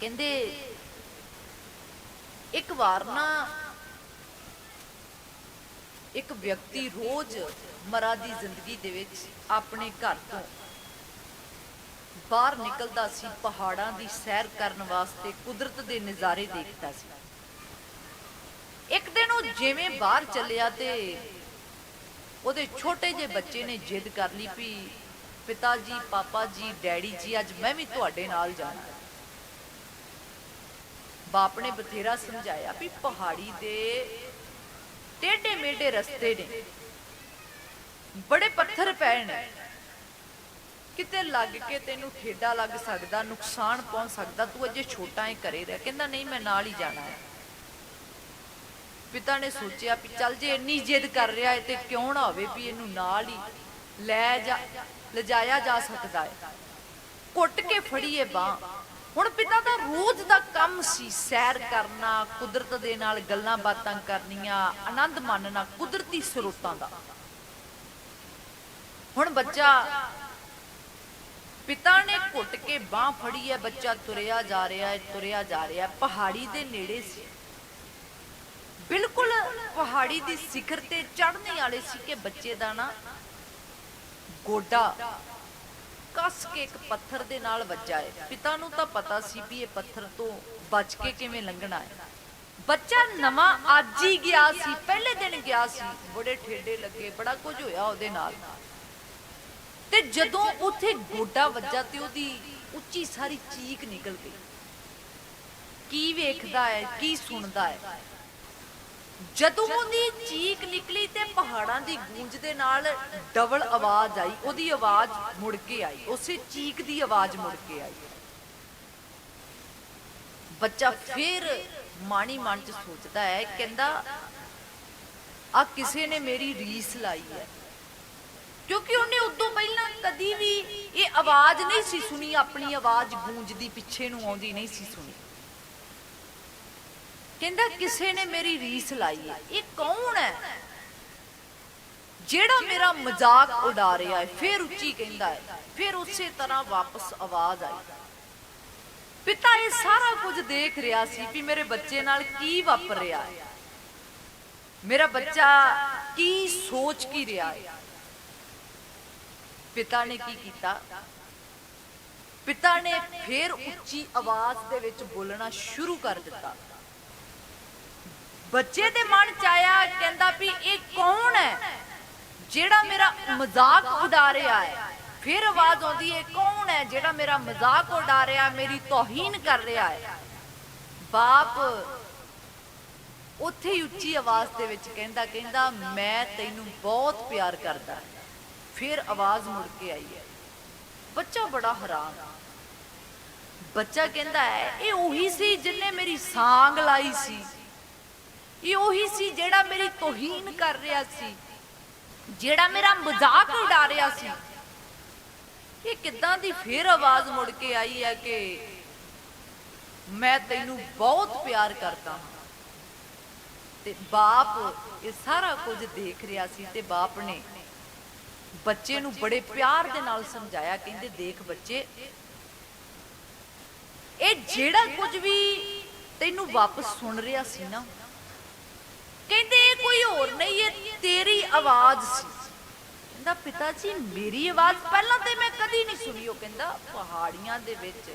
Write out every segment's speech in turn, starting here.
ਕਹਿੰਦੇ, ਇੱਕ ਵਾਰ ਨਾ ਇੱਕ ਵਿਅਕਤੀ ਰੋਜ਼ ਮਰਾ ਦੀ ਜ਼ਿੰਦਗੀ ਦੇ ਵਿੱਚ ਆਪਣੇ ਘਰ ਤੋਂ ਬਾਹਰ ਨਿਕਲਦਾ ਸੀ, ਪਹਾੜਾਂ ਦੀ ਸੈਰ ਕਰਨ ਵਾਸਤੇ ਕੁਦਰਤ ਦੇ ਨਜ਼ਾਰੇ ਦੇਖਦਾ ਸੀ। ਇੱਕ ਦਿਨ ਉਹ ਜਿਵੇਂ ਬਾਹਰ ਚੱਲਿਆ ਤੇ ਉਹਦੇ ਛੋਟੇ ਜਿਹੇ ਬੱਚੇ ਨੇ ਜਿੱਦ ਕਰ ਲਈ ਵੀ ਪਿਤਾ ਜੀ, ਪਾਪਾ ਜੀ, ਡੈਡੀ ਜੀ, ਅੱਜ ਮੈਂ ਵੀ ਤੁਹਾਡੇ ਨਾਲ ਜਾਣਾ। ਬਾਪ ਨੇ ਬਥੇਰਾ ਸਮਝਾਇਆ ਵੀ ਪਹਾੜੀ ਦੇ ਟੇਢੇ ਮੇਢੇ ਰਸਤੇ ਨੇ। ਬੜੇ ਪੱਥਰ ਪਏ ਨੇ। ਕਿਤੇ ਲੱਗ ਕੇ ਤੈਨੂੰ ਠੇਡਾ ਲੱਗ ਸਕਦਾ, ਨੁਕਸਾਨ ਪਹੁੰਚ ਸਕਦਾ, ਤੂੰ ਅਜੇ ਛੋਟਾ ਹੈ ਘਰੇ ਰਹਿ। ਕਹਿੰਦਾ, ਨਹੀਂ, ਮੈਂ ਨਾਲ ਹੀ ਜਾਣਾ ਹੈ। ਪਿਤਾ ਨੇ ਸੋਚਿਆ ਵੀ ਚੱਲ ਜੇ ਇੰਨੀ ਜਿੱਦ ਕਰ ਰਿਹਾ ਹੈ ਤੇ ਕਿਉਂ ਨਾ ਹੋਵੇ ਵੀ ਇਹਨੂੰ ਨਾਲ ਹੀ ਲੈ ਜਾ, ਲਿਜਾਇਆ ਜਾ ਸਕਦਾ ਹੈ। ਕੁੱਟ ਕੇ ਫੜੀਏ ਬਾਹ। ਹੁਣ ਪਿਤਾ ਦਾ ਰੋਜ਼ ਦਾ ਕੰਮ ਸੀ ਸੈਰ ਕਰਨਾ, ਕੁਦਰਤ ਦੇ ਨਾਲ ਗੱਲਾਂ ਬਾਤਾਂ ਕਰਨੀਆਂ, ਆਨੰਦ ਮਾਣਨਾ, ਕੁਦਰਤੀ ਸਰੋਤਾਂ ਦਾ। ਹੁਣ ਬੱਚਾ ਪਿਤਾ ਨੇ ਘੁੱਟ ਕੇ ਬਾਹ ਫੜੀ ਹੈ, ਬੱਚਾ ਤੁਰਿਆ ਜਾ ਰਿਹਾ ਹੈ, ਤੁਰਿਆ ਜਾ ਰਿਹਾ ਪਹਾੜੀ ਦੇ ਨੇੜੇ ਸੀ। ਬਿਲਕੁਲ ਪਹਾੜੀ ਦੀ ਸਿਖਰ ਤੇ ਚੜ੍ਹਨੇ ਵਾਲੇ ਸੀ ਕਿ ਬੱਚੇ ਦਾ ਨਾ ਗੋਡਾ। ਕੱਸ ਕੇ ਇੱਕ ਪੱਥਰ ਦੇ ਨਾਲ ਵੱਜਾ ਹੈ ਪਿਤਾ ਨੂੰ ਤਾਂ ਪਤਾ ਸੀ ਵੀ ਇਹ ਪੱਥਰ ਤੋਂ ਬਚ ਕੇ ਕਿਵੇਂ ਲੰਘਣਾ ਹੈ ਬੱਚਾ ਨਵਾਂ ਅੱਜ ਹੀ ਗਿਆ ਸੀ, ਪਹਿਲੇ ਦਿਨ ਗਿਆ ਸੀ। ਬੜੇ ਠੇਡੇ ਲੱਗੇ, ਬੜਾ ਕੁਝ ਹੋਇਆ ਉਹਦੇ ਨਾਲ। ਤੇ ਜਦੋਂ ਉੱਥੇ ਗੋਡਾ ਵੱਜਾ ਤੇ ਉਹਦੀ ਉੱਚੀ ਸਾਰੀ ਚੀਕ ਨਿਕਲ ਗਈ। ਕੀ ਵੇਖਦਾ ਹੈ ਕੀ ਸੁਣਦਾ ਹੈ ਜਦੋਂ ਉਹਦੀ ਚੀਕ ਨਿਕਲੀ ਤੇ ਪਹਾੜਾਂ ਦੀ ਗੂੰਜ ਦੇ ਨਾਲ ਡਬਲ ਆਵਾਜ਼ ਆਈ, ਉਹਦੀ ਆਵਾਜ਼ ਮੁੜ ਕੇ ਆਈ, ਉਸੇ ਚੀਕ ਦੀ ਆਵਾਜ਼ ਮੁੜ ਕੇ ਆਈ। ਬੱਚਾ ਫਿਰ ਮਾਣੀ ਮਨ ਚ ਸੋਚਦਾ ਹੈ, ਕਹਿੰਦਾ ਆ ਕਿਸੇ ਨੇ ਮੇਰੀ ਰੀਸ ਲਾਈ ਹੈ। ਕਿਉਂਕਿ ਉਹਨੇ ਉਦੋਂ ਪਹਿਲਾਂ ਕਦੀ ਵੀ ਇਹ ਆਵਾਜ਼ ਨਹੀਂ ਸੀ ਸੁਣੀ, ਆਪਣੀ ਆਵਾਜ਼ ਗੂੰਜਦੀ ਪਿੱਛੇ ਨੂੰ ਆਉਂਦੀ ਨਹੀਂ ਸੀ ਸੁਣੀ। ਕਹਿੰਦਾ ਕਿਸੇ ਨੇ ਮੇਰੀ ਰੀਸ ਲਾਈ ਹੈ। ਇਹ ਕੌਣ ਹੈ? ਜਿਹੜਾ ਮੇਰਾ ਮਜ਼ਾਕ ਉਡਾ ਰਿਹਾ ਹੈ, ਫਿਰ ਉੱਚੀ ਕਹਿੰਦਾ ਹੈ, ਫਿਰ ਉਸੇ ਤਰ੍ਹਾਂ ਵਾਪਸ ਆਵਾਜ਼ ਆਈ। ਪਿਤਾ, ਇਹ ਸਾਰਾ ਕੁਝ ਦੇਖ ਰਿਹਾ ਸੀ ਵੀ ਮੇਰੇ ਬੱਚੇ ਨਾਲ ਕੀ ਵਾਪਰ ਰਿਹਾ ਹੈ। ਮੇਰਾ ਬੱਚਾ ਕੀ ਸੋਚ ਕੀ ਰਿਹਾ ਹੈ। ਪਿਤਾ ਨੇ ਕੀ ਕੀਤਾ? ਪਿਤਾ ਨੇ ਫਿਰ ਉੱਚੀ ਆਵਾਜ਼ ਦੇ ਵਿੱਚ ਬੋਲਣਾ ਸ਼ੁਰੂ ਕਰ ਦਿੱਤਾ। ਬੱਚੇ ਦੇ ਮਨ ਚ ਆਇਆ, ਕਹਿੰਦਾ ਵੀ ਇਹ ਕੌਣ ਹੈ? ਜਿਹੜਾ ਮੇਰਾ ਮਜ਼ਾਕ ਉਡਾ ਰਿਹਾ ਹੈ। ਫਿਰ ਆਵਾਜ਼ ਆਉਂਦੀ ਹੈ, ਕੌਣ ਹੈ ਜਿਹੜਾ ਮੇਰਾ ਮਜ਼ਾਕ ਉਡਾ ਰਿਹਾ ਮੇਰੀ ਤੋਹੀਨ ਕਰ ਰਿਹਾ ਹੈ? ਬਾਪ ਉੱਥੇ ਹੀ ਉੱਚੀ ਆਵਾਜ਼ ਦੇ ਵਿੱਚ ਕਹਿੰਦਾ ਕਹਿੰਦਾ, ਮੈਂ ਤੈਨੂੰ ਬਹੁਤ ਪਿਆਰ ਕਰਦਾ ਫਿਰ ਆਵਾਜ਼ ਮੁੜ ਕੇ ਆਈ ਹੈ। ਬੱਚਾ ਬੜਾ ਹੈਰਾਨ ਬੱਚਾ ਕਹਿੰਦਾ ਹੈ ਇਹ ਉਹੀ ਸੀ ਜਿਨੇ ਮੇਰੀ ਸਾਂਗ ਲਾਈ ਸੀ। ਇਹ ਉਹੀ ਸੀ ਜਿਹੜਾ ਮੇਰੀ ਤੋਹੀਨ ਕਰ ਰਿਹਾ ਸੀ, ਜਿਹੜਾ ਮੇਰਾ ਮਜ਼ਾਕ ਉਡਾ ਰਿਹਾ ਸੀ। ਇਹ ਕਿੱਦਾਂ ਦੀ ਫੇਰ ਆਵਾਜ਼ ਮੁੜ ਕੇ ਆਈ ਹੈ ਕਿ ਮੈਂ ਤੈਨੂੰ ਬਹੁਤ ਪਿਆਰ ਕਰਦਾ ਹਾਂ। ਤੇ ਬਾਪ ਇਹ ਸਾਰਾ ਕੁਝ ਦੇਖ ਰਿਹਾ ਸੀ ਤੇ ਬਾਪ ਨੇ ਬੱਚੇ ਨੂੰ ਬੜੇ ਪਿਆਰ ਦੇ ਨਾਲ ਸਮਝਾਇਆ, ਕਹਿੰਦੇ ਦੇਖ ਬੱਚੇ, ਇਹ ਜਿਹੜਾ ਕੁਝ ਵੀ ਤੈਨੂੰ ਵਾਪਸ ਸੁਣ ਰਿਹਾ ਸੀ ਨਾ ਹੋਰ ਨਹੀਂ, ਇਹ ਤੇਰੀ ਆਵਾਜ਼ ਸੀ। ਕਹਿੰਦਾ ਪਿਤਾ ਜੀ ਮੇਰੀ ਆਵਾਜ਼ ਪਹਿਲਾਂ ਤੇ ਮੈਂ ਕਦੀ ਨਹੀਂ ਸੁਣੀ। ਉਹ ਕਹਿੰਦਾ, ਪਹਾੜੀਆਂ ਦੇ ਵਿੱਚ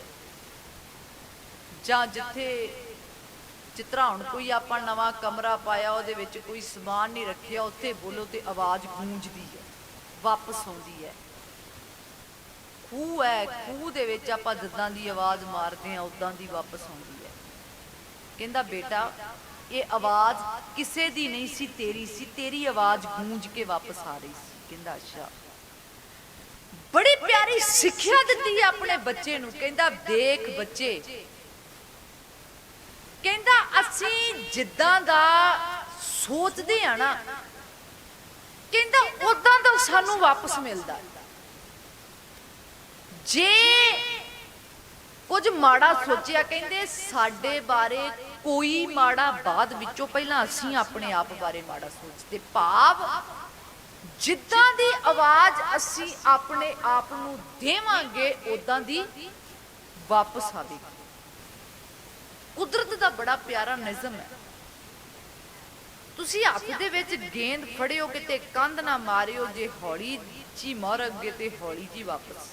ਜਾਂ ਜਿੱਥੇ ਚਿਤਰਾ ਹੁਣ ਕੋਈ ਆਪਾਂ ਨਵਾਂ ਕਮਰਾ ਪਾਇਆ, ਉਹਦੇ ਵਿੱਚ ਕੋਈ ਸਮਾਨ ਨਹੀਂ ਰੱਖਿਆ, ਉੱਥੇ ਬੋਲੋ ਤੇ ਆਵਾਜ਼ ਗੂੰਜਦੀ ਹੈ, ਵਾਪਸ ਆਉਂਦੀ ਹੈ। ਖੂਹ ਹੈ, ਖੂਹ ਦੇ ਵਿੱਚ ਆਪਾਂ ਜਿੱਦਾਂ ਦੀ ਆਵਾਜ਼ ਮਾਰਦੇ ਆ ਉਦਾਂ ਦੀ ਵਾਪਸ ਆਉਂਦੀ ਹੈ। ਕਹਿੰਦਾ, ਬੇਟਾ ਇਹ ਆਵਾਜ਼ ਕਿਸੇ ਦੀ ਨਹੀਂ ਸੀ, ਤੇਰੀ ਸੀ। ਤੇਰੀ ਆਵਾਜ਼ ਗੂੰਜ ਕੇ ਵਾਪਸ ਆ ਰਹੀ ਸੀ। ਕਹਿੰਦਾ, ਅੱਛਾ। ਬੜੀ ਪਿਆਰੀ ਸਿੱਖਿਆ ਦਿੱਤੀ ਆਪਣੇ ਬੱਚੇ ਨੂੰ। ਕਹਿੰਦਾ, ਦੇਖ ਬੱਚੇ। ਕਹਿੰਦਾ, ਅਸੀਂ ਜਿੱਦਾਂ ਦਾ ਸੋਚਦੇ ਆ ਨਾ, ਕਹਿੰਦਾ ਉਦਾਂ ਦਾ ਸਾਨੂੰ ਵਾਪਸ ਮਿਲਦਾ। ਜੇ ਕੁਝ ਮਾੜਾ ਸੋਚਿਆ, ਕਹਿੰਦੇ, ਸਾਡੇ ਬਾਰੇ ਕੋਈ ਮਾੜਾ ਬਾਅਦ ਵਿੱਚੋਂ ਪਹਿਲਾਂ ਅਸੀਂ ਆਪਣੇ ਆਪ ਬਾਰੇ ਮਾੜਾ ਸੋਚਦੇ। ਭਾਵ ਜਿੱਦਾਂ ਦੀ ਆਵਾਜ਼ ਅਸੀਂ ਆਪਣੇ ਆਪ ਨੂੰ ਦੇਵਾਂਗੇ ਉਦਾਂ ਦੀ ਵਾਪਸ ਆਵੇਗੀ। ਕੁਦਰਤ ਦਾ ਬੜਾ ਪਿਆਰਾ ਨਿਜ਼ਮ ਹੈ। ਤੁਸੀਂ ਹੱਥ ਦੇ ਵਿੱਚ ਗੇਂਦ ਫੜਿਓ ਕਿਤੇ, ਕੰਧ ਨਾ ਮਾਰਿਓ, ਜੇ ਹੌਲੀ ਜੀ ਮਾਰ ਅੱਗੇ ਤੇ ਹੌਲੀ ਜੀ ਵਾਪਸ।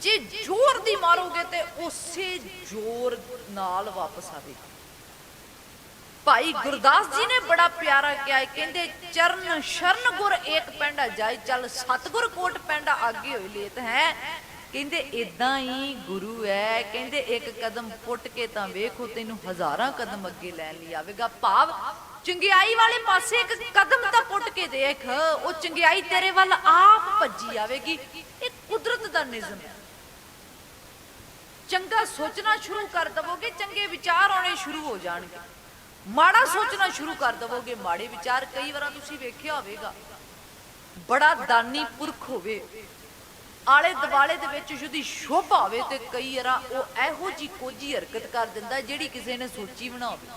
ਜੇ ਜ਼ੋਰ ਦੀ ਮਾਰੋਗੇ ਤੇ ਉਸੇ ਜ਼ੋਰ ਨਾਲ ਵਾਪਸ ਆਵੇਗੀ। ਭਾਈ ਗੁਰਦਾਸ ਜੀ ਨੇ ਬੜਾ ਪਿਆਰਾ ਕਿਹਾ ਹੈ, ਕਹਿੰਦੇ, ਚਰਨ ਸ਼ਰਨ ਗੁਰ ਏਕ ਪੈਂਡਾ ਜਾਈ ਚੱਲ ਸਤਗੁਰ ਕੋਟ ਪੈਂਡਾ ਆਗੇ ਹੋਈ ਲੇਤ ਹੈ। ਕਹਿੰਦੇ ਇਦਾਂ ਹੀ ਗੁਰੂ ਹੈ। ਕਹਿੰਦੇ, ਇੱਕ ਕਦਮ ਪੁੱਟ ਕੇ ਤਾਂ ਵੇਖੋ, ਤੈਨੂੰ ਹਜ਼ਾਰਾਂ ਕਦਮ ਅੱਗੇ ਲੈਣ ਲਈ ਆਵੇਗਾ। ਭਾਵ, ਚੰਗਿਆਈ ਵਾਲੇ ਪਾਸੇ ਇੱਕ ਕਦਮ ਤਾਂ ਪੁੱਟ ਕੇ ਦੇਖ, ਉਹ ਚੰਗਿਆਈ ਤੇਰੇ ਵੱਲ ਆਪ ਭੱਜੀ ਆਵੇਗੀ। ਇਹ ਕੁਦਰਤ ਦਾ ਨਿਯਮ ਹੈ। ਚੰਗਾ ਸੋਚਣਾ ਸ਼ੁਰੂ ਕਰ ਦਵੋਗੇ, ਚੰਗੇ ਵਿਚਾਰ ਆਉਣੇ ਸ਼ੁਰੂ ਹੋ ਜਾਣਗੇ। ਮਾੜਾ ਸੋਚਣਾ ਸ਼ੁਰੂ ਕਰ ਦਵੋਗੇ, ਮਾੜੇ ਵਿਚਾਰ ਕਈ ਵਾਰ ਤੁਸੀਂ ਵੇਖਿਆ ਹੋਵੇਗਾ। ਬੜਾ ਦਾਨੀ ਪੁਰਖ ਹੋਵੇ। ਆਲੇ ਦਿਵਾਲੇ ਦੇ ਵਿੱਚ ਜਿਹਦੀ ਸ਼ੋਭਾ ਹੋਵੇ ਤੇ ਕਈ ਵਾਰਾਂ ਉਹ ਇਹੋ ਜੀ ਕੋਜੀ ਹਰਕਤ ਕਰ ਦਿੰਦਾ ਜਿਹੜੀ ਕਿਸੇ ਨੇ ਸੋਚੀ ਵੀ ਹੋਵੇ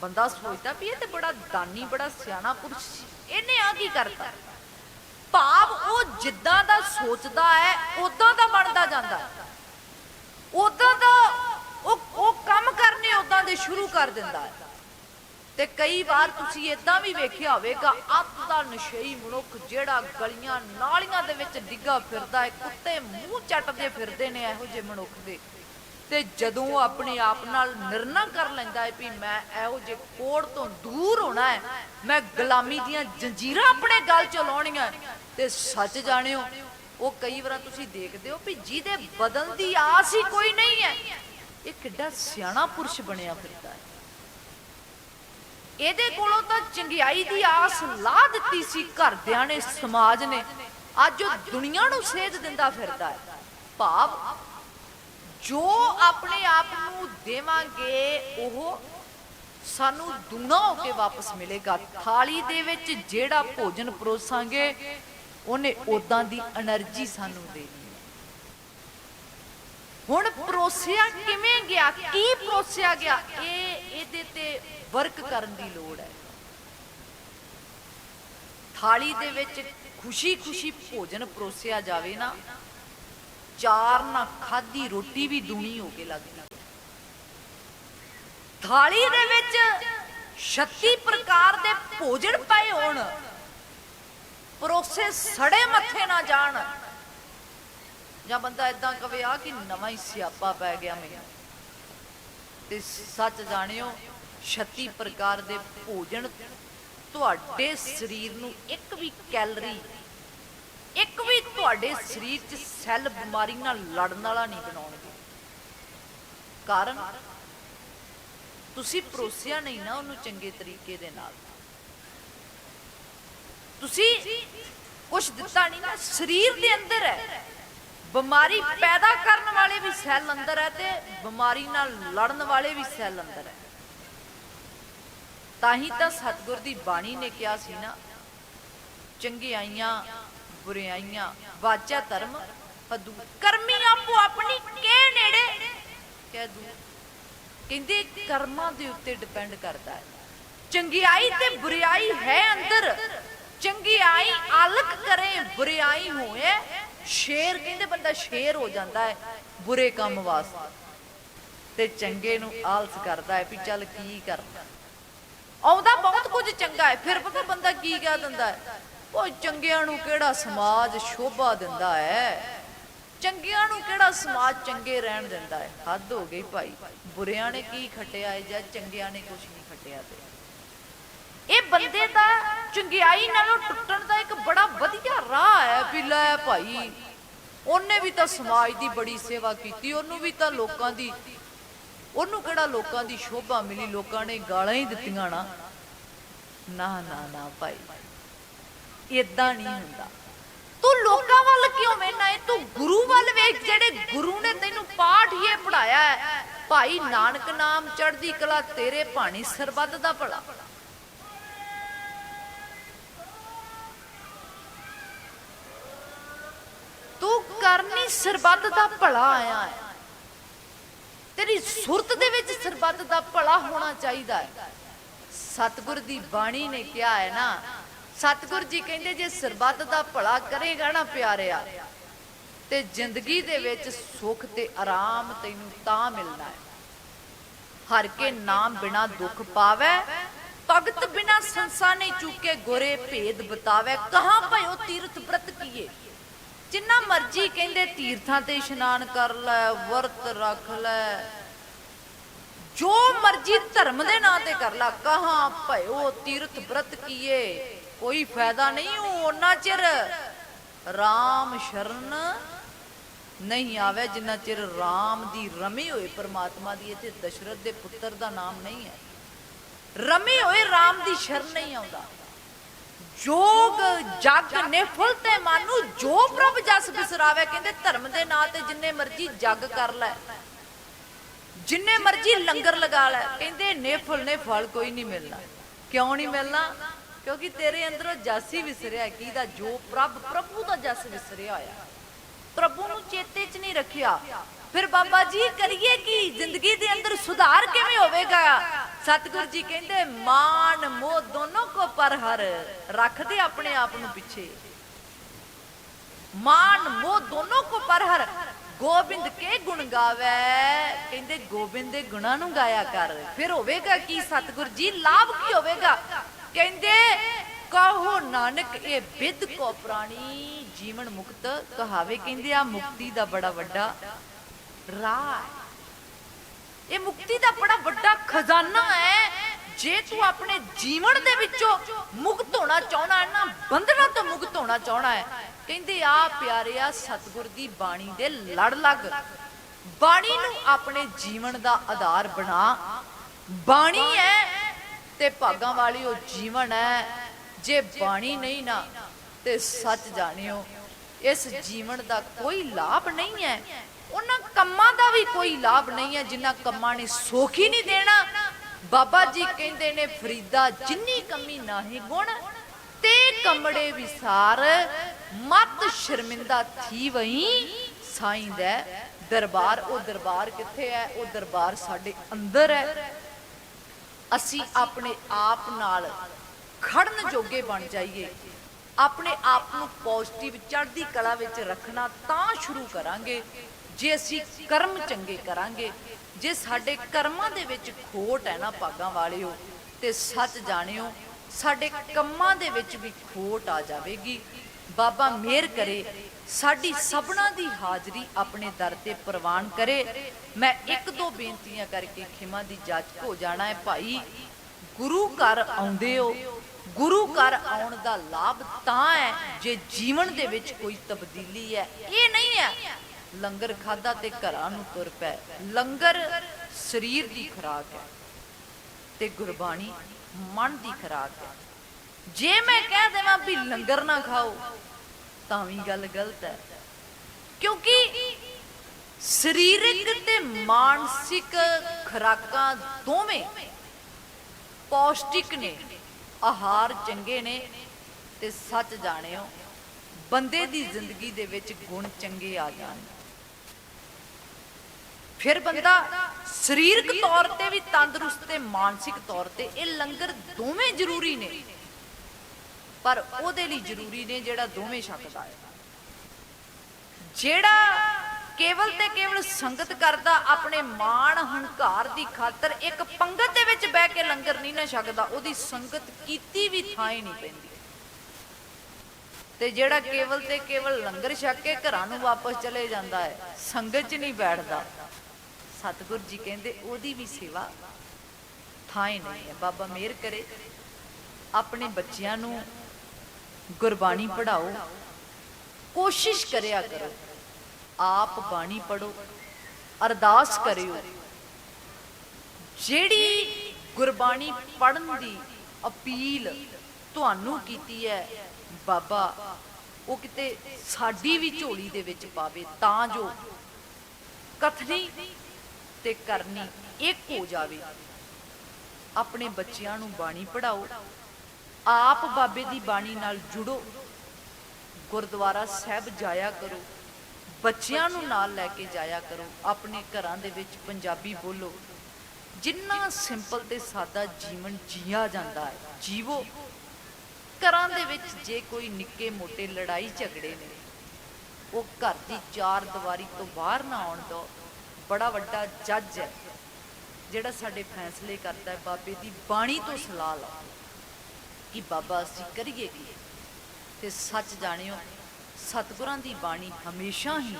ਬੰਦਾ ਸੋਚਦਾ ਵੀ ਇਹ ਤੇ ਬੜਾ ਦਾਨੀ, ਬੜਾ ਸਿਆਣਾ ਪੁਰਖ ਸੀ। ਇਹਨੇ ਆ ਕੀ ਕਰਤਾ? ਭਾਵ ਉਹ ਜਿੱਦਾਂ ਦਾ ਸੋਚਦਾ ਹੈ ਉਦਾਂ ਦਾ ਬਣਦਾ ਜਾਂਦਾ ਹੈ। ਉਦਾਂ ਦਾ ਉਹ ਉਹ ਕੰਮ ਕਰਨੇ ਉਦਾਂ ਦੇ ਸ਼ੁਰੂ ਕਰ ਦਿੰਦਾ ਹੈ। ਤੇ ਕਈ ਵਾਰ ਤੁਸੀਂ ਇਦਾਂ ਵੀ ਵੇਖਿਆ ਹੋਵੇਗਾ ਅੱਤ ਦਾ ਨਸ਼ਈ ਮਨੁੱਖ ਜਿਹੜਾ ਗਲੀਆਂ ਨਾਲੀਆਂ ਦੇ ਵਿੱਚ ਡਿੱਗਾ ਫਿਰਦਾ ਹੈ, ਕੁੱਤੇ ਮੂੰਹ ਚੱਟਦੇ ਫਿਰਦੇ ਨੇ ਇਹੋ ਜਿਹੇ ਮਨੁੱਖ ਦੇ। ਤੇ ਜਦੋਂ ਆਪਣੇ ਆਪ ਨਾਲ ਨਿਰਣਾ ਕਰ ਲੈਂਦਾ ਹੈ ਵੀ ਮੈਂ ਇਹੋ ਜਿਹੇ ਕੋੜ ਤੋਂ ਦੂਰ ਹੋਣਾ ਹੈ, ਮੈਂ ਗੁਲਾਮੀ ਦੀਆਂ ਜੰਜੀਰਾਂ ਆਪਣੇ ਗਲ ਚ ਲਾਉਣੀਆਂ, ਤੇ ਸੱਚ ਜਾਣਿਓ ਉਹ ਕਈ ਵਾਰ ਤੁਸੀਂ ਦੇਖਦੇ ਹੋ ਵੀ ਜਿਹਦੇ ਬਦਲ ਦੀ ਆਸ ਹੀ ਕੋਈ ਨਹੀਂ ਹੈ। ਇਹ ਕਿੱਡਾ ਸਿਆਣਾ ਪੁਰਸ਼ ਬਣਿਆ ਫਿਰਦਾ ਹੈ। ਇਹਦੇ ਕੋਲੋਂ ਤਾਂ ਚੰਗਿਆਈ ਦੀ ਆਸ ਲਾ ਦਿੱਤੀ ਸੀ ਘਰਦਿਆਂ ਨੇ, ਸਮਾਜ ਨੇ। ਅੱਜ ਉਹ ਦੁਨੀਆ ਨੂੰ ਸੇਧ ਦਿੰਦਾ ਫਿਰਦਾ ਹੈ। ਭਾਵ ਜੋ ਆਪਣੇ ਆਪ ਨੂੰ ਦੇਵਾਂਗੇ, ਉਹ ਸਾਨੂੰ ਦੁਨਾ ਹੋ ਕੇ ਵਾਪਸ ਮਿਲੇਗਾ। ਥਾਲੀ ਦੇ ਵਿੱਚ ਜਿਹੜਾ ਭੋਜਨ ਪਰੋਸਾਂਗੇ ਉਹਨੇ ਉਦਾਂ ਦੀ એનર્ਜੀ ਸਾਨੂੰ ਦੇਣੀ ਹੁਣ ਪਰੋਸਿਆ ਕਿਵੇਂ ਗਿਆ? ਕੀ ਪਰੋਸਿਆ ਗਿਆ? ਇਹ ਇਹਦੇ ਤੇ ਵਰਕ ਕਰਨ ਦੀ ਲੋੜ ਹੈ। ਥਾਲੀ ਦੇ ਵਿੱਚ ਖੁਸ਼ੀ-ਖੁਸ਼ੀ ਭੋਜਨ ਪਰੋਸਿਆ ਜਾਵੇ ਨਾ, ਚਾਰ ਨਾ ਖਾਦੀ ਰੋਟੀ ਵੀ ਦੂਣੀ ਹੋ ਕੇ ਲੱਗਦੀ ਥਾਲੀ ਦੇ ਵਿੱਚ 36 ਪ੍ਰਕਾਰ ਦੇ ਭੋਜਨ ਪਏ ਹੋਣ। ਪਰੋਸੇ ਸੜੇ ਮੱਥੇ ਨਾ ਜਾਣ। ਜਾਂ ਬੰਦਾ ਇਦਾਂ ਕਵੇ ਆ ਕਿ ਨਵਾਂ ਹੀ ਸਿਆਪਾ ਪੈ ਗਿਆ ਮੈਨੂੰ। ਤੇ ਸੱਚ ਜਾਣਿਓ 36 ਪ੍ਰਕਾਰ ਦੇ ਭੋਜਨ ਤੁਹਾਡੇ ਸਰੀਰ ਨੂੰ ਇੱਕ ਵੀ ਕੈਲਰੀ, ਇੱਕ ਵੀ ਤੁਹਾਡੇ ਸਰੀਰ 'ਚ ਸੈੱਲ ਬਿਮਾਰੀ ਨਾਲ ਲੜਨ ਵਾਲਾ ਨਹੀਂ ਬਣਾਉਣਗੇ। ਕਾਰਨ, ਤੁਸੀਂ ਪਰੋਸਿਆ ਨਹੀਂ ਨਾ ਉਹਨੂੰ ਚੰਗੇ ਤਰੀਕੇ ਦੇ ਨਾਲ। ਤੁਸੀਂ ਕੁਝ ਦਿੱਤਾ ਨਹੀਂ ਨਾ, ਸਰੀਰ ਦੇ ਅੰਦਰ ਹੈ। ਬਿਮਾਰੀ ਪੈਦਾ ਕਰਨ ਵਾਲੇ ਵੀ ਸੈੱਲ ਅੰਦਰ ਹੈ ਤੇ ਬਿਮਾਰੀ ਨਾਲ ਲੜਨ ਵਾਲੇ ਵੀ ਸੈੱਲ ਅੰਦਰ ਹੈ। ਤਾਂ ਹੀ ਤਾਂ ਸਤਿਗੁਰ ਦੀ ਬਾਣੀ ਨੇ ਕਿਹਾ ਸੀ ਨਾ, ਚੰਗਿਆਈਆਂ, ਬੁਰਿਆਈਆਂ, ਵਾਚਾ ਧਰਮ ਹਦੂ ਕਰਮੀ ਆਪੋ ਆਪਣੀ ਕੇ ਨੇੜੇ, ਕਹਿ ਦੂ। ਕਹਿੰਦੇ ਕਰਮਾਂ ਦੇ ਉੱਤੇ ਡਿਪੈਂਡ ਕਰਦਾ ਹੈ। ਚੰਗਿਆਈ ਤੇ ਬੁਰਿਆਈ ਹੈ ਅੰਦਰ। ਚੰਗਿਆਈ ਅਲਖ ਕਰੇ ਬੁਰਿਆਈ ਹੋਏ, ਸ਼ੇਰ ਕਹਿੰਦੇ ਬੰਦਾ ਸ਼ੇਰ ਹੋ ਜਾਂਦਾ ਹੈ, ਬੁਰੇ ਕੰਮ ਵਾਸਤੇ। ਤੇ ਚੰਗੇ ਨੂੰ ਆਲਸ ਕਰਦਾ ਹੈ ਵੀ ਚੱਲ ਕੀ ਕਰਨਾ। ਆਉਂਦਾ ਬਹੁਤ ਕੁਝ ਚੰਗਾ ਹੈ, ਫਿਰ ਪਤਾ ਬੰਦਾ ਕੀ ਕਹਿ ਦਿੰਦਾ ਹੈ ਉਹ ਚੰਗਿਆਂ ਨੂੰ ਕਿਹੜਾ ਸਮਾਜ ਸ਼ੋਭਾ ਦਿੰਦਾ ਹੈ? ਚੰਗਿਆਂ ਨੂੰ ਕਿਹੜਾ ਸਮਾਜ ਚੰਗੇ ਰਹਿਣ ਦਿੰਦਾ ਹੈ? ਹੱਦ ਹੋ ਗਈ ਭਾਈ, ਬੁਰਿਆਂ ਨੇ ਕੀ ਖੱਟਿਆ ਹੈ ਜਾਂ ਚੰਗਿਆਂ ਨੇ ਕੁਝ ਨਹੀਂ ਖੱਟਿਆ ਤੇ। ਇਹ ਬੰਦੇ ਦਾ ਚੰਗਿਆਈ ਨਾਲੋਂ ਟੁੱਟਣ ਦਾ ਇੱਕ ਬੜਾ ਵਧੀਆ ਰਾਹ ਹੈ ਵੀ ਲੈ ਭਾਈ। ਉਹਨੇ ਵੀ ਤਾਂ ਸਮਾਜ ਦੀ ਬੜੀ ਸੇਵਾ ਕੀਤੀ, ਉਹਨੂੰ ਵੀ ਤਾਂ ਲੋਕਾਂ ਦੀ, ਉਹਨੂੰ ਕਿਹੜਾ ਲੋਕਾਂ ਦੀ ਸ਼ੋਭਾ ਮਿਲੀ, ਲੋਕਾਂ ਨੇ ਗਾਲਾਂ ਹੀ ਦਿੱਤੀਆਂ ਨਾ। ਨਾ ਨਾ ਨਾ ਭਾਈ ਇਦਾਂ ਨਹੀਂ ਹੁੰਦਾ। ਤੂੰ ਲੋਕਾਂ ਵੱਲ ਕਿਉਂ ਵੇਖਣਾ ਹੈ ਤੂੰ ਗੁਰੂ ਵੱਲ ਵੇਖ, ਜਿਹੜੇ ਗੁਰੂ ਨੇ ਤੈਨੂੰ ਪਾਠ ਹੀ ਇਹ ਪੜਾਇਆ ਹੈ। ਭਾਈ ਨਾਨਕ ਨਾਮ ਚੜ੍ਹਦੀ ਕਲਾ ਤੇਰੇ ਭਾਣੀ ਸਰਬੱਤ ਦਾ ਭਲਾ ਤੂੰ ਕਰਨੀ ਸਰਬੱਤ ਦਾ ਭਲਾ ਆਇਆ ਹੈ। ਤੇਰੀ ਸੁਰਤ ਦੇ ਵਿੱਚ ਸਰਬੱਤ ਦਾ ਭਲਾ ਹੋਣਾ ਚਾਹੀਦਾ ਹੈ। ਸਤਿਗੁਰ ਦੀ ਬਾਣੀ ਨੇ ਕਿਹਾ ਹੈ ਨਾ, ਸਤਿਗੁਰ ਜੀ ਕਹਿੰਦੇ ਜੇ ਸਰਬੱਤ ਦਾ ਭਲਾ ਕਰੇਗਾ ਨਾ ਪਿਆਰਿਆ, ਤੇ ਜ਼ਿੰਦਗੀ ਦੇ ਵਿੱਚ ਸੁੱਖ ਤੇ ਆਰਾਮ ਤੈਨੂੰ ਤਾਂ ਮਿਲਣਾ ਹੈ। ਹਰ ਕੇ ਨਾਮ ਬਿਨਾ ਦੁੱਖ ਪਾਵੇ, ਭਗਤ ਬਿਨਾ ਸੰਸਾ ਨਹੀਂ ਚੁੱਕੇ, ਗੋਰੇ ਭੇਦ ਬਤਾਵੇ। ਕਹਾਂ ਭਇਓ ਤੀਰਥ ਬ੍ਰਤ ਕੀਏ? ਜਿੰਨਾ ਮਰਜ਼ੀ ਕਹਿੰਦੇ ਤੀਰਥਾਂ ਤੇ ਇਸ਼ਨਾਨ ਕਰ ਲੈ, ਵਰਤ ਰੱਖ ਲੈ। ਜੋ ਮਰਜ਼ੀ ਧਰਮ ਦੇ ਨਾਂ ਤੇ ਕਰ ਲਾ, ਕਹਾਂ ਭਇਓ ਤੀਰਥ ਵਰਤ ਕੀਏ, ਕੋਈ ਫਾਇਦਾ ਨਹੀਂ ਉਹਨਾਂ ਚਿਰ RAM ਸ਼ਰਨ ਨਹੀਂ ਆਵੇ, ਜਿੰਨਾ ਚਿਰ RAM ਦੀ ਰਮੀ ਹੋਏ, ਪ੍ਰਮਾਤਮਾ ਦੀ, ਇੱਥੇ ਦਸ਼ਰਥ ਦੇ ਪੁੱਤਰ ਦਾ ਨਾਮ ਨਹੀਂ ਹੈ। ਰਮੀ ਹੋਏ RAM ਦੀ ਸ਼ਰਨ ਨਹੀਂ ਆਉਂਦਾ। ਜੋਗ ਜਗ ਨਿਫਲ ਤੇ ਮਾਨੂ ਜੋ ਪ੍ਰਭ ਜਸ ਬਿਸਰਾਵੇ, ਕਹਿੰਦੇ ਧਰਮ ਦੇ ਨਾਂ ਤੇ ਜਿੰਨੇ ਮਰਜ਼ੀ ਜਗ ਕਰ ਲੈ, ਜਿੰਨੇ ਮਰਜ਼ੀ ਲੰਗਰ ਲਗਾ ਲੈ, ਕਹਿੰਦੇ ਨੇ ਫੁੱਲ ਨੇ ਫਲ ਕੋਈ ਨਹੀਂ ਮਿਲਣਾ। ਕਿਉਂ ਨਹੀਂ ਮਿਲਣਾ? ਕਿਉਂਕਿ ਤੇਰੇ ਅੰਦਰੋਂ ਜਸ ਹੀ ਵਿਸਰਿਆ ਕੀਦਾ ਜੋ ਪ੍ਰਭ, ਪ੍ਰਭੂ ਦਾ ਜਸ ਵਿਸਰਿਆ ਹੋਇਆ। ਪ੍ਰਭੂ ਨੂੰ ਚੇਤੇ 'ਚ ਨਹੀਂ ਰੱਖਿਆ। ਫਿਰ ਬਾਬਾ ਜੀ ਕਰੀਏ ਕੀ? ਜ਼ਿੰਦਗੀ ਦੇ ਅੰਦਰ ਸੁਧਾਰ ਕਿਵੇਂ ਹੋਵੇਗਾ? ਸਤਿਗੁਰੂ ਜੀ ਕਹਿੰਦੇ ਮਾਨ ਮੋਹ ਦੋਨੋਂ ਕੋ ਪਰ ਹਰ। ਰੱਖਦੇ ਆਪਣੇ ਆਪ ਨੂੰ ਪਿੱਛੇ। ਮਾਨ ਮੋਹ ਦੋਨੋਂ ਕੋ ਪਰ ਹਰ। ਗੋਬਿੰਦ ਕੇ ਗੁਣ ਗਾਵੇ? ਕਹਿੰਦੇ, ਗੋਬਿੰਦ ਦੇ ਗੁਣਾਂ ਨੂੰ ਗਾਇਆ ਕਰ। ਫਿਰ ਹੋਵੇਗਾ ਕੀ? ਸਤਿਗੁਰੂ ਜੀ, ਲਾਭ ਕੀ ਹੋਵੇਗਾ? ਕਹਿੰਦੇ, ਕਹੋ ਨਾਨਕ, ਇਹ ਵਿਦ ਕੋ ਪ੍ਰਾਣੀ। ਜੀਵਨ ਮੁਕਤ ਕਹਾਵੇ ਕਹਿੰਦੇ ਆ, ਮੁਕਤੀ ਦਾ ਬੜਾ ਵੱਡਾ ਰਾਹ। ਇਹ ਮੁਕਤੀ ਦਾ ਬੜਾ ਵੱਡਾ ਖਜ਼ਾਨਾ ਹੈ। ਜੇ ਤੂੰ ਆਪਣੇ ਜੀਵਨ ਦੇ ਵਿੱਚੋਂ ਮੁਕਤ ਹੋਣਾ ਚਾਹਣਾ ਹੈ ਨਾ, ਬੰਧਨਾਂ ਤੋਂ ਮੁਕਤ ਹੋਣਾ ਚਾਹਣਾ ਹੈ, ਕਹਿੰਦੇ ਆ ਪਿਆਰਿਆ ਸਤਿਗੁਰ ਦੀ ਬਾਣੀ ਦੇ ਲੜ ਲੱਗ। ਬਾਣੀ ਨੂੰ ਆਪਣੇ ਜੀਵਨ ਦਾ ਆਧਾਰ ਬਣਾ। ਬਾਣੀ ਹੈ ਤੇ ਭਾਗਾਂ ਵਾਲੀ ਉਹ ਜੀਵਨ ਹੈ। ਜੇ ਬਾਣੀ ਨਹੀਂ ਨਾ ਤੇ ਸੱਚ ਜਾਣਿਓ, ਇਸ ਜੀਵਨ ਦਾ ਕੋਈ ਲਾਭ ਨਹੀਂ ਹੈ। ਉਹਨਾਂ ਕੰਮਾਂ ਦਾ ਵੀ ਕੋਈ ਲਾਭ ਨਹੀਂ ਹੈ, ਜਿਨ੍ਹਾਂ ਕੰਮਾਂ ਨੇ ਸੁੱਖ ਹੀ ਨਹੀਂ ਦੇਣਾ। ਬਾਬਾ ਜੀ ਕਹਿੰਦੇ ਨੇ, ਫਰੀਦਾ ਜਿੰਨੀ ਕਮੀ ਨਾਹੀ ਗੁਣ, ਤੇ ਕਮੜੇ ਵਿਸਾਰ, ਮਤ ਸ਼ਰਮਿੰਦਾ ਥੀ ਵਈ, ਸਾਈਂ ਦਾ ਦਰਬਾਰ, ਉਹ ਦਰਬਾਰ ਕਿੱਥੇ ਹੈ? ਉਹ ਦਰਬਾਰ ਸਾਡੇ ਅੰਦਰ ਹੈ। ਅਸੀਂ ਆਪਣੇ ਆਪ ਨਾਲ ਖੜਨ ਜੋਗੇ ਬਣ ਜਾਈਏ। ਆਪਣੇ ਆਪ ਨੂੰ ਪੋਜ਼ਿਟਿਵ ਚੜ੍ਹਦੀ ਕਲਾ ਵਿੱਚ ਰੱਖਣਾ ਤਾਂ ਸ਼ੁਰੂ ਕਰਾਂਗੇ। ਜੇ ਅਸੀਂ ਕਰਮ ਚੰਗੇ ਕਰਾਂਗੇ, ਜੇ ਸਾਡੇ ਕਰਮਾਂ ਦੇ ਵਿੱਚ ਖੋਟ ਹੈ ਨਾ ਭਾਗਾਂ ਵਾਲਿਓ, ਤੇ ਸੱਚ ਜਾਣਿਓ, ਸਾਡੇ ਕੰਮਾਂ ਦੇ ਵਿੱਚ ਵੀ ਖੋਟ ਆ ਜਾਵੇਗੀ। ਬਾਬਾ ਮਿਹਰ ਕਰੇ, ਸਾਡੀ ਸਭਨਾ ਦੀ ਹਾਜ਼ਰੀ ਆਪਣੇ ਦਰ ਤੇ ਪ੍ਰਵਾਨ ਕਰੇ। ਮੈਂ ਇੱਕ ਦੋ ਬੇਨਤੀਆਂ ਕਰਕੇ ਖਿਮਾ ਦੀ ਜਾਚ ਹੋ ਜਾਣਾ ਹੈ। ਭਾਈ, ਗੁਰੂ ਘਰ ਆਉਂਦੇ ਹੋ ਗੁਰੂ ਘਰ ਆਉਣ ਦਾ ਲਾਭ ਤਾਂ ਹੈ ਜੇ ਜੀਵਨ ਦੇ ਵਿੱਚ ਕੋਈ ਤਬਦੀਲੀ ਹੈ। ਇਹ ਨਹੀਂ ਹੈ। ਲੰਗਰ ਖਾਦਾ ਤੇ ਘਰਾਂ ਨੂੰ ਤੁਰ ਪੈ। ਲੰਗਰ ਸਰੀਰ ਦੀ ਖੁਰਾਕ ਹੈ ਤੇ ਗੁਰਬਾਣੀ ਮਨ ਦੀ ਖੁਰਾਕ ਹੈ। ਜੇ ਮੈਂ ਕਹਿ ਦੇਵਾਂ ਵੀ ਲੰਗਰ ਨਾ ਖਾਓ, ਤਾਂ ਵੀ ਗੱਲ ਗਲਤ ਹੈ। ਕਿਉਂਕਿ ਸਰੀਰਕ ਤੇ ਮਾਨਸਿਕ ਖੁਰਾਕਾਂ ਦੋਵੇਂ ਪੌਸ਼ਟਿਕ ਨੇ। ਆਹਾਰ ਚੰਗੇ ਨੇ ਤੇ ਸੱਚ ਜਾਣਿਓ, ਬੰਦੇ ਦੀ ਜ਼ਿੰਦਗੀ ਦੇ ਵਿੱਚ ਗੁਣ ਚੰਗੇ ਆ ਜਾਣ। ਫਿਰ ਬੰਦਾ ਸਰੀਰਕ ਤੌਰ ਤੇ ਵੀ ਤੰਦਰੁਸਤ ਤੇ ਮਾਨਸਿਕ ਤੌਰ ਤੇ ਇਹ ਲੰਗਰ ਦੋਵੇਂ ਜ਼ਰੂਰੀ ਨੇ, ਪਰ ਉਹਦੇ ਲਈ ਜ਼ਰੂਰੀ ਨੇ ਜਿਹੜਾ ਦੋਵੇਂ ਛਕਦਾ ਹੈ ਜਿਹੜਾ ਕੇਵਲ ਤੇ ਕੇਵਲ ਸੰਗਤ ਕਰਦਾ ਆਪਣੇ ਮਾਣ ਹੰਕਾਰ ਦੀ ਖਾਤਰ ਇੱਕ ਪੰਗਤ ਦੇ ਵਿੱਚ ਬਹਿ ਕੇ ਲੰਗਰ ਨਹੀਂ ਨਾ ਛਕਦਾ, ਉਹਦੀ ਸੰਗਤ ਕੀਤੀ ਵੀ ਥਾਂ ਹੀ ਨਹੀਂ ਪੈਂਦੀ। ਤੇ ਜਿਹੜਾ ਕੇਵਲ ਤੇ ਕੇਵਲ ਲੰਗਰ ਛਕ ਕੇ ਘਰਾਂ ਨੂੰ ਵਾਪਸ ਚਲੇ ਜਾਂਦਾ ਹੈ, ਸੰਗਤ 'ਚ ਨਹੀਂ ਬੈਠਦਾ। ਸਤਿਗੁਰ ਜੀ ਕਹਿੰਦੇ, ਉਹਦੀ ਵੀ ਸੇਵਾ ਥਾਂ ਹੀ ਨਹੀਂ ਹੈ। ਬਾਬਾ ਮਿਹਰ ਕਰੇ, ਆਪਣੇ ਬੱਚਿਆਂ ਨੂੰ ਗੁਰਬਾਣੀ ਪੜਾਓ ਕੋਸ਼ਿਸ਼ ਕਰਿਆ ਕਰੋ। ਆਪ ਬਾਣੀ ਪੜੋ ਅਰਦਾਸ ਕਰਿਓ। ਜਿਹੜੀ ਗੁਰਬਾਣੀ ਪੜਨ ਦੀ ਅਪੀਲ ਤੁਹਾਨੂੰ ਕੀਤੀ ਹੈ, ਬਾਬਾ, ਉਹ ਕਿਤੇ ਸਾਡੀ ਵੀ ਝੋਲੀ ਦੇ ਵਿੱਚ ਪਾਵੇ, ਤਾਂ ਜੋ ਕਥਨੀ ਤੇ ਕਰਨੀ ਇੱਕ ਹੋ ਜਾਵੇ। ਆਪਣੇ ਬੱਚਿਆਂ ਨੂੰ ਬਾਣੀ ਪੜਾਓ ਆਪ ਬਾਬੇ ਦੀ ਬਾਣੀ ਨਾਲ ਜੁੜੋ, ਗੁਰਦੁਆਰਾ ਸਾਹਿਬ ਜਾਇਆ ਕਰੋ। ਬੱਚਿਆਂ ਨੂੰ ਨਾਲ ਲੈ ਕੇ ਜਾਇਆ ਕਰੋ, ਆਪਣੇ ਘਰਾਂ ਦੇ ਵਿੱਚ ਪੰਜਾਬੀ ਬੋਲੋ। ਜਿੰਨਾ ਸਿੰਪਲ ਤੇ ਸਾਦਾ ਜੀਵਨ ਜੀਆ ਜਾਂਦਾ ਹੈ, ਜੀਵੋ। ਘਰਾਂ ਦੇ ਵਿੱਚ ਜੇ ਕੋਈ ਨਿੱਕੇ ਮੋਟੇ ਲੜਾਈ ਝਗੜੇ ਨੇ, ਉਹ ਘਰ ਦੀ ਚਾਰ ਦੀਵਾਰੀ ਤੋਂ ਬਾਹਰ ਨਾ ਆਉਣ ਦੋ। ਬੜਾ ਵੱਡਾ ਜੱਜ ਹੈ, ਜਿਹੜਾ ਸਾਡੇ ਫੈਸਲੇ ਕਰਦਾ ਹੈ, ਬਾਬੇ ਦੀ ਬਾਣੀ ਤੋਂ ਸਲਾਹ ਲਓ ਕਿ ਬਾਬਾ ਅਸੀਂ ਕਰੀਏ ਕੀ? ਤੇ ਸੱਚ ਜਾਣਿਓ ਸਤਿਗੁਰਾਂ ਦੀ ਬਾਣੀ ਹਮੇਸ਼ਾ ਹੀ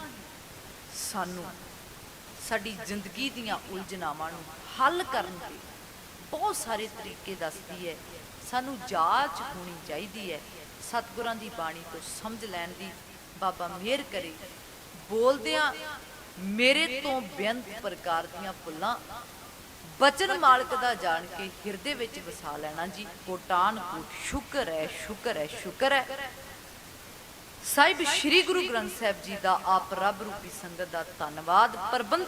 ਸਾਨੂੰ ਸਾਡੀ ਜ਼ਿੰਦਗੀ ਦੀਆਂ ਉਲਝਣਾਵਾਂ ਨੂੰ ਹੱਲ ਕਰਨ ਦੇ ਬਹੁਤ ਸਾਰੇ ਤਰੀਕੇ ਦੱਸਦੀ ਹੈ। ਸਾਨੂੰ ਜਾਂਚ ਹੋਣੀ ਚਾਹੀਦੀ ਹੈ। ਸਤਿਗੁਰਾਂ ਦੀ ਬਾਣੀ ਤੋਂ ਸਮਝ ਲੈਣ ਦੀ ਬਾਬਾ ਮਿਹਰ ਕਰੇ। ਬੋਲਦਿਆਂ ਮੇਰੇ ਤੋਂ ਬੇਅੰਤ ਪ੍ਰਕਾਰ ਦੀਆਂ ਭੁੱਲਾਂ ਬਚਨ ਮਾਲਕ ਦਾ ਜਾਣ ਕੇ ਹਿਰਦੇ ਵਿੱਚ ਵਸਾ ਲੈਣਾ ਜੀ। ਕੋਟਾਨ ਕੋਟ, ਸ਼ੁਕਰ ਹੈ ਸ਼ੁਕਰ ਹੈ ਸ਼ੁਕਰ ਹੈ। ਸਾਹਿਬ ਸ੍ਰੀ ਗੁਰੂ ਗ੍ਰੰਥ ਸਾਹਿਬ ਜੀ ਦਾ ਆਪ ਰੱਬ ਰੂਪੀ ਸੰਗਤ ਦਾ ਧੰਨਵਾਦ। ਪ੍ਰਬੰਧ